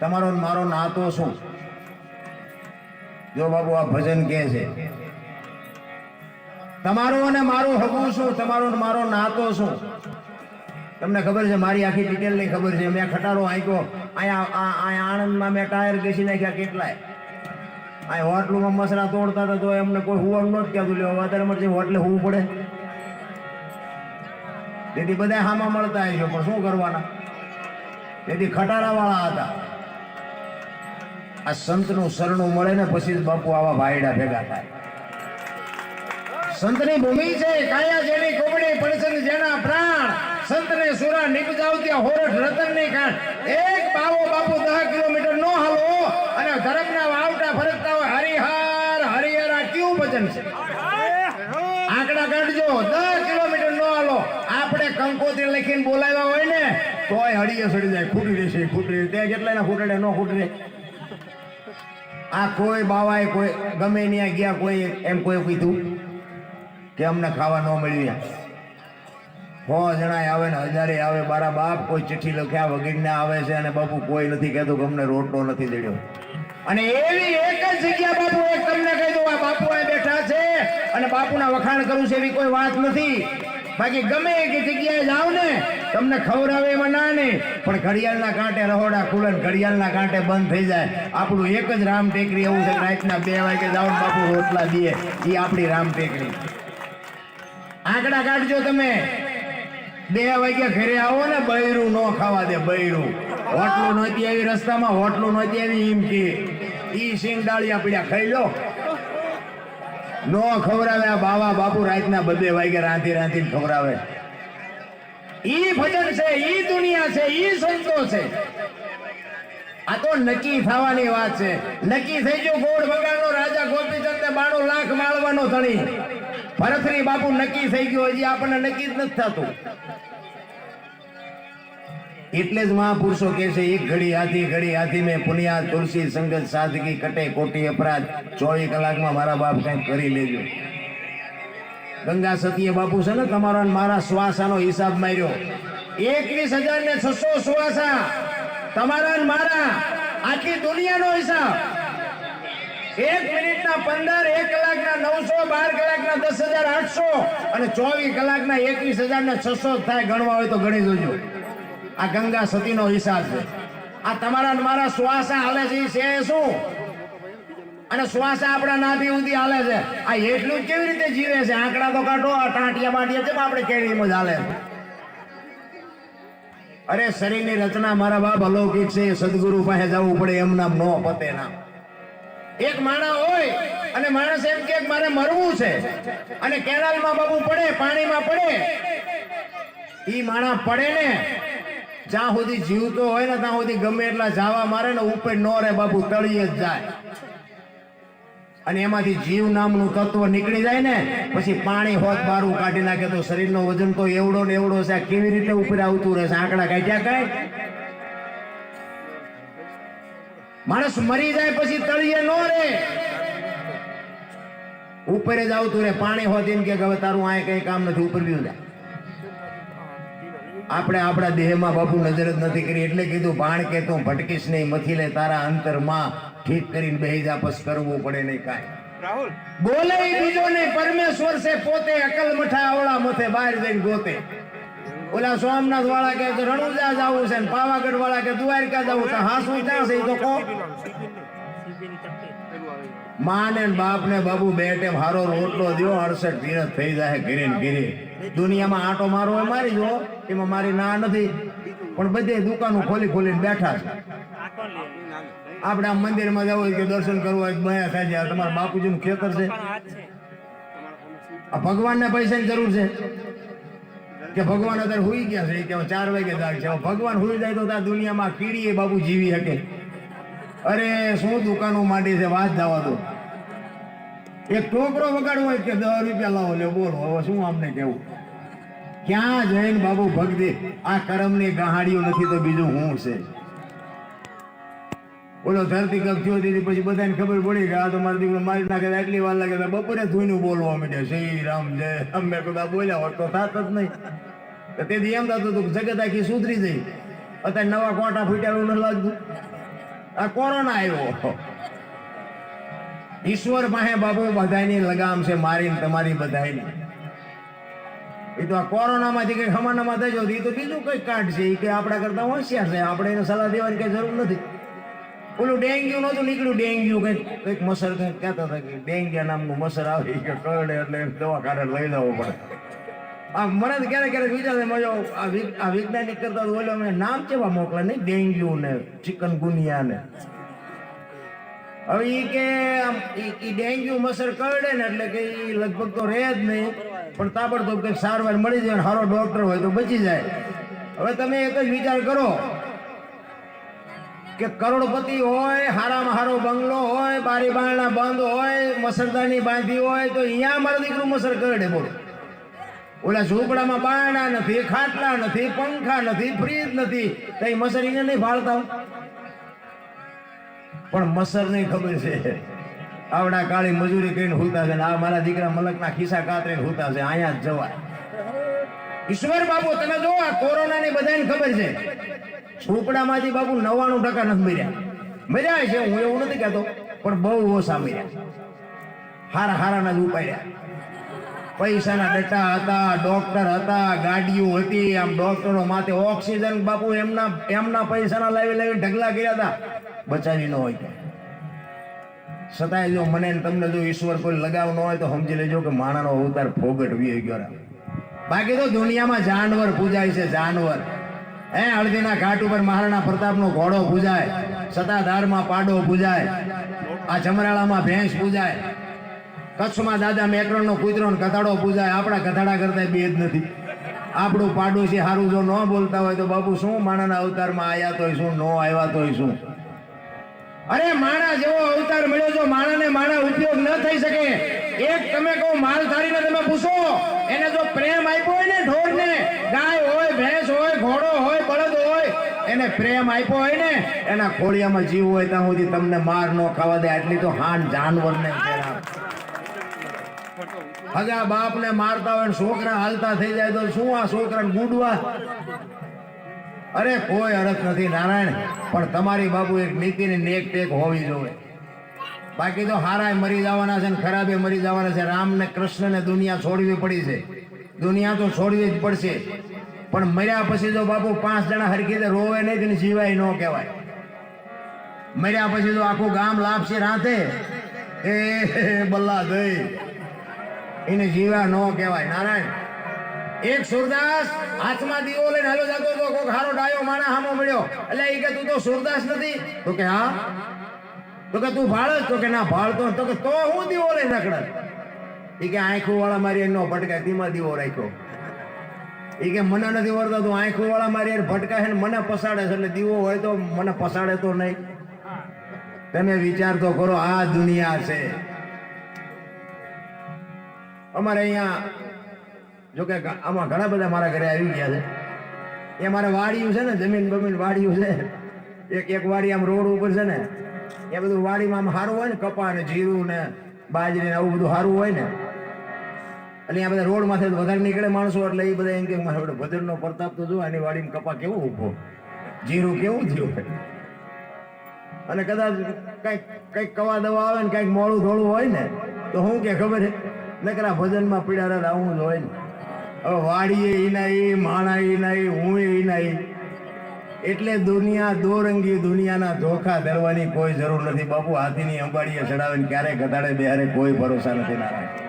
તમારો મારો નાતો શું? જો બાબુ આ ભજન કે છે. તમારો અને મારું હગું શું? તમારો મારો નાતો શું? તમને ખબર છે, મારી આખી ડિટેલની ખબર છે. મેં ખટારો આંક્યો. અહીંયા આણંદમાં મેં ટાયર ઘસી નાખ્યા કેટલાય? આ હોટલમાં મસરા તોડતા હતા, તો એમને કોઈ હુવાનું નહોતું કહેતું. લેવા વધારે મળશે હોટલે હોવું પડે. તેથી બધા હામાં મળતા આવી પણ શું કરવાના? તેથી ખટારાવાળા હતા. આ સંતનું શરણું મળે ને પછી બાપુ આવા ભાઈડા ભેગા થાય. સંતની ભૂમિ છે, કાયા જેની કોબડી પડશે ને જેના પ્રાણ સંતને સુરા નિપજાવતી હોરઠ રતનની કાન એક બાવો બાપુ દહ કિલોમીટર નો હાલો અને ધરમના વાવટા ફરકતા હોય. હરિહર, હરિહરા કયું ભજન છે? આંકડા કાઢજો દસ કિલોમીટર નો હાલો. આપણે કંકોત્રી લખીને બોલાવ્યા હોય ને, તોય હળીએ સડી જાય ખૂટી રહેશે ખૂટી રહે. ત્યાં કેટલા ખૂટડે ન ખૂટે આ કોઈ બાવાએ કોઈ ગમે ત્યાં ગયા કોઈ એમ કોઈ કીધું કે અમને ખાવા ન મળ્યું સો જણા આવે ને હજારે આવે, મારા બાપ કોઈ ચિઠ્ઠી લખ્યા વગીરને આવે છે અને બાપુ કોઈ નથી કહેતું કે અમને રોટલો નથી દેડ્યો. અને એવી એક જ જગ્યા બાપુ એક તમને કહી દઉં, આ બાપુ બેઠા છે અને બાપુના વખાણ કરું છે એવી કોઈ વાત નથી. બાકી ગમે એક જગ્યાએ જાઓ ને, તમને ખવડાવે એમાં ના નહીં, પણ ઘડિયાળના કાંટે રહોડા ખુલે ઘડિયાળના કાંટે બંધ થઈ જાય. આપણું એક જ રામ ટેકરી, એવું છે રાતના બે વાગે જાઓ ને બાપુ રોટલા દઈએ. એ આપણી રામ ટેકરી. આંકડા કાઢજો તમે. બે વાગ્યા ઘરે આવો ને, બૈરું નો ખાવા દે, બૈરું. હોટલું નહોતી આવી રસ્તામાં, હોટલું નહોતી આવી એમ કે. ઈ સિંગ ડાળિયા પડ્યા ખાઈ લો. નો ખવરાવે આ બાવા બાપુ રાતના બબે વાગે રાંધી રાંધી ખવડાવે. ઈ ભજન છે, ઈ દુનિયા છે, ઈ સંતો છે. આ તો નક્કી થવાની વાત છે. નક્કી થઈ ગયું ગોળ બગાડનો રાજા ગોપીચંદ બાણું લાખ માળવાનો ધણી. ભરતરી બાપુ નક્કી થઈ ગયું, હજી આપણને નક્કી જ નથી થતું. એટલે જ મહાપુરુષો કે છે, એક ઘડી હાથી ઘડી હાથી મેં પુનિયા, તુલસી, સંગત, સાદગી, કટે, કોટી, અપરાધ, ચોવીસ કલાકમાં મારા બાપ કંઈક કરી લેજો. ગંગા સતીએ બાપુ છે ને તમારા મારા શ્વાસાનો હિસાબ માર્યો. એકવીસ હજાર ને છસો શ્વાસા તમારા ને મારા. આખી દુનિયાનો હિસાબ. એક મિનિટના પંદર, એક કલાકના નવસો, બાર કલાકના દસ હજાર આઠસો અને ચોવીસ કલાકના એકવીસ હજાર ને છસો થાય ગણવા હોય તો ગણી જોજો. આ ગંગા સતીનો હિસાબ છે. આ તમારા મારા શ્વાસા હાલે છે છે શું? અને શ્વાસ આપણા નાભી ઉધી હાલે છે. આ એટલું કેવી રીતે જીવે છે? આંકડા તો કાઢો, આ ટાંટિયા બાંટિયા છે આપણે કેળીમાં જ હાલે? અરે, શરીરની રચના મારા બાપ અલૌકિક છે, સદગુરુ પાસે જવું પડે એમ નામ નો પતે ના. એક માણા હોય, અને માણસ એમ કે મારે મરવું છે. અને કેનાલમાં બાબુ પડે, પાણીમાં પડે. ઈ માણા પડે ને જ્યાં સુધી જીવતો હોય ને ત્યાં સુધી ગમે એટલા જાવા મારે ને ઉપર નો રે બાપુ તળીએ જ જાય. અને એમાંથી જીવ નામનું તત્વ નીકળી જાય ને, પછી પાણી હોત બારું કાઢી નાખે તો શરીરનો વજન તો એવડો ને એવડો છે, કેવી રીતે ઉપર આવતું રહેશે? આંકડા કાઢ્યા કાંઈ? માણસ મરી જાય પછી તળિયે નો રે ઉપર જ આવતું રે પાણી હોત એમ કે હવે તારું આ કઈ કામ નથી, ઉપર બી જાય આપણે આપણા દેહમાં બાપુ નજર જ નથી કરી. એટલે કીધું ભાણ કે તું ભટકીશ નહીં મથી લે તારા અંતરમાં ઠીક કરીને બેહી જાપસ કરવું પડે નહીં કાંઈ. રાહુલ. બોલે બીજો નહીં પરમેશ્વર છે પોતે અકલ મઠા આવડા મથે બહાર જઈને ગોતે. ઓલા સોમનાથ વાળા કે રણુજા જવું છે ને પાવાગઢ વાળા કે દ્વારકા જવું છે હાસું ક્યાં છે તો કહો. માં ને બાપ ને બાબુ બે ટેમ હારો રોટલો દ્યો અડસઠ ધીરજ થઈ જાય ઘીરે ને ઘીરે. દુનિયામાં આટો મારો હોય મારી જો એમાં મારી ના નથી. પણ બધે દુકાનો ખોલી ખોલીને બેઠા છે. આપણે આમ મંદિરમાં જવું કે દર્શન કરવું બયા થાય છે, તમારા બાપુજીનું ખેતર છે. આ ભગવાનને પૈસાની જરૂર છે કે ભગવાન અત્યારે હુઈ ગયા છે કે ચાર વાગે જાગ છે. ભગવાન હુઈ જાય તો ત્યાં દુનિયામાં કીડી એ બાપુ જીવી શકે. અરે, શું દુકાનો માંડી છે, વાત જવા દો. એક ટોકરો વગાડવો હોય કે દસ રૂપિયા લાવો લે બોલો, હવે શું આમને કેવું ક્યાં જઈને બાબુ ભક્તિ આ કરમની ગહાડીઓ નથી તો બીજું હું છે? ઓલો ધરતી કપ થયો દીધી પછી બધાને ખબર પડી કે આ તો મારો દીકરો મારી નાખે તો એટલી વાર લાગે તો બપોરે ધોઈને બોલવા માંડે શ્રી રામ જય. અમે કદા બોલ્યા હોત તો થાત જ નહીં. તો તેથી એમ થતું હતું કે જગત આખી સુધરી જઈ. અત્યારે નવા કોટા ફૂટ્યા એવું નથી લાગતું. આ કોરોના આવ્યો. ઈશ્વર પાસે બાબુ બધાની લગામ છે, મારીને તમારી બધાની. એ તો આ કોરોનામાંથી કઈ ખમાનામાં થઈ જાવ એ તો બીજું કઈ કાઢ છે, એ કે આપણા કરતા હોશિયાર છે. આપણે એને સલાહ દેવાની કઈ જરૂર નથી. ઓલું ડેન્ગ્યુ નહોતું નીકળ્યું, ડેન્ગ્યુ કંઈક કંઈક મસર કંઈક કહેતા હતા કે ડેન્ગ્યા નામનું મસર આવે કે કરડે એટલે દવાખાને લઈ લેવો પડે. આ મને તો ક્યારેક ક્યારેક વિચાર મજો આ વૈજ્ઞાનિક કરતા ઓલો અમને નામ કેવા મોકલે? નહીં, ડેન્ગ્યુ ને ચિકન ગુનિયા ને. હવે એ કે આમ, ઈ ડેન્ગ્યુ, મસર કરડે ને એટલે કે એ લગભગ તો રહે જ નહીં. પણ તાબડતોબ કંઈક સારવાર મળી જાય સારો ડૉક્ટર હોય તો બચી જાય. હવે તમે એક જ વિચાર કરો કે કરોડપતિ હોય, હારામાં હારો બંગલો હોય, બારી બારણા બંધ હોય, મસરદાની બાંધી હોય, તો અહીંયા મારો દીકરો મસર કરડે બોલો. ઓલા ઝૂંપડામાં બારણા નથી, ખાટલા નથી, પંખા નથી, ફ્રીજ નથી કઈ મસર એને નહીં ભાળતા પણ મસર નહીં ખબર છે. આવડા કાળી મજૂરી કરીને હુતા છે આ મારા દીકરા મલકના ખિસ્સા કાતરીને હુતા છે, અહીંયા જ જવાય ઈશ્વર બાબુ તમે જો આ કોરોના ની બધાને ખબર છે. ઝૂંપડામાંથી બાબુ નવ્વાણું ટકા નથી મર્યા. મર્યા છે, હું એવું નથી કહેતો, પણ બહુ ઓછા મર્યા. હારા હારાના જ ઉપાડ્યા. પૈસાના ડટ્ટા હતા, ડોક્ટર હતા, ગાડીઓ હતી, આમ ડોક્ટરો માથે ઓક્સિજન બાપુ એમના એમના પૈસાના લાવી લાવી ઢગલા કર્યા હતા. બચાવી ન હોય છતાંય જો મને તમને જો ઈશ્વર કોઈ લગાવ હોય તો સમજી લેજો કે માણાનો અવતાર ફોગટ વી ગયો. બાકી તો દુનિયામાં જાનવર પૂજાય છે, જાનવર. હે, હળદીના ઘાટ ઉપર મહારાણા પ્રતાપનો ઘોડો પૂજાય, સતાધારમાં પાડો પૂજાય, આ જમરાળામાં ભેંસ પૂજાય, કચ્છમાં દાદા મેકરણનો કૂતરો કથાડો પૂજાય, આપણા કથાડા કરતા બે જ નથી. આપણું પાડોશી હારું જો ન બોલતા હોય તો બાપુ શું માણાના અવતારમાં આવ્યા તોય શું, ન આવ્યા તોય શું? અરે માણા જેવો અવતાર મળ્યો જો માણાને માણા ઉપયોગ ન થઈ શકે એક તમે કહો માલધારીને તમે પૂછો, એને જો પ્રેમ આપ્યો હોય ને ઢોરને, ગાય હોય, ભેંસ હોય, ઘોડો હોય, બળદ હોય, એને પ્રેમ આપ્યો હોય ને, એના ખોળિયામાં જીવ હોય ત્યાં સુધી તમને માર ન ખાવા દે, આટલી તો હાન જાનવરને કહેવાય. હગા બાપને મારતા હોય છોકરા હાલતા થઈ જાય તો શું આ છોકરાને ગુડવા અરે કોઈ અરથ નથી નારાયણ, પણ તમારી બાબુ એક નીતિની નેક ટેક હોવી જોઈએ. બાકી તો હારાય મરી જવાના છે ને ખરાબે મરી જવાના છે. રામ ને કૃષ્ણ ને દુનિયા છોડવી પડી છે. દુનિયા તો છોડવી જ પડશે. પણ મર્યા પછી જો બાપુ પાંચ જણા હરખી રીતે રોવે નહીં ને જીવાય ન કહેવાય. મર્યા પછી તો આખું ગામ લાપશે રાતે. એ બલ્લા દઈ. એને જીવા ન કહેવાય. નારાયણ એક સુરદાસ હાથમાં દીવો લઈને હાલો જતો હતો, કોક હારો ડાયો માણા હામો મળ્યો. એટલે એ કે, તું તો સુરદાસ નથી. તો કે, હા. તો કે, તું ભાળ તો કે, ના ભાળતો તો. કે, તો હું દીવો લઈને રખડત? એ કે આંખો વાળા મારી એનો ભટકા ધીમા દીવો રાખ્યો. એ કે, મને નથી વળતો, તું આંખો વાળા મારી યાર ભટકાય છે મને પસાડે છે, એટલે દીવો હોય તો મને પસાડે તો નહીં. તમે વિચાર તો કરો, આ દુનિયા છે. અમારે અહીંયા જો કે ગા- આમાં ઘણા બધા મારા ઘરે આવી ગયા છે. એ મારે વાડીયું છે ને, જમીન બમીન વાડીયું છે. એક એક વાડી આમ રોડ ઉપર છે ને, એ બધું વાડીમાં આમ સારું હોય ને, કપા ને જીરું ને બાજરી ને આવું બધું સારું હોય ને, એટલે આ બધા રોડમાંથી વધારે નીકળે માણસો, એટલે એ બધા એમ કે, મારે ભદ્રનો પ્રતાપ તો જો એની વાડીમાં કપા કેવો ઊભો? જીરું કેવું થયું? અને કદાચ કંઈક કંઈક કવા દવા આવે ને, કંઈક મોડું થોડું હોય ને, તો હું કે ખબર છે, નકરા ભજનમાં પીડા આવું જ હોય ને. વાડીએ નહીં માણા નહીં હું એ નહીં એટલે દુનિયા દોરંગી દુનિયાના ધોખા ધરવાની કોઈ જરૂર નથી. બાપુ હાથીની અંબાડીએ ચડાવીને ક્યારે ઘટાડે બેહારે કોઈ ભરોસા નથી નારાયણ.